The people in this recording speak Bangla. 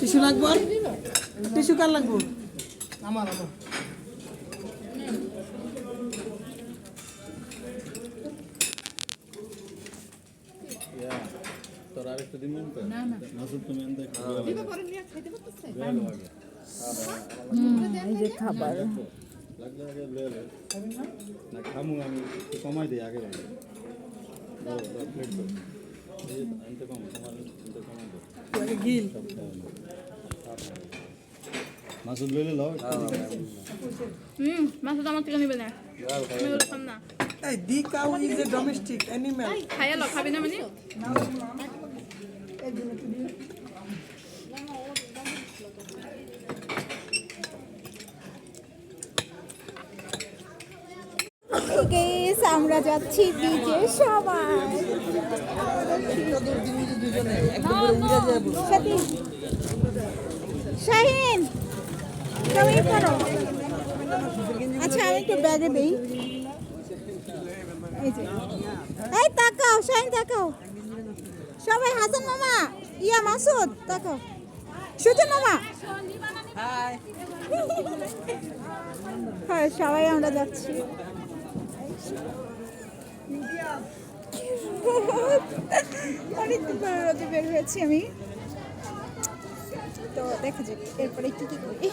টিস্যু লাগবো টিস্যু কার লাগবো? আমার আমার তোর আরেকটা দিবেন তো তুমি এই যে খাবার। লাগলে আগে লয়ে লো না খামু আমি একটু কমাই দিই আগে দাও প্লেট এই আনতে কম তোমার আনতে কমাই দাও লাগে গিল। মাসুদ লইলে লও। হুম মাছটা আমার থেকে নিবে না আমি ওগুলো খাম না। এই the cow is a domestic animal খাইয়া লো খাবি না মানে? গেস আমরা যাচ্ছি সবাই। শাহিন। আচ্ছা আমি একটু ব্যাগে তাকাও সবাই মামা, ইয়া, মাসুদ, তাকাও। মামা। হ্যাঁ সবাই আমরা যাচ্ছি। পরে বের হয়েছি আমি। তো দেখা যাক, এরপরে কি কি করি।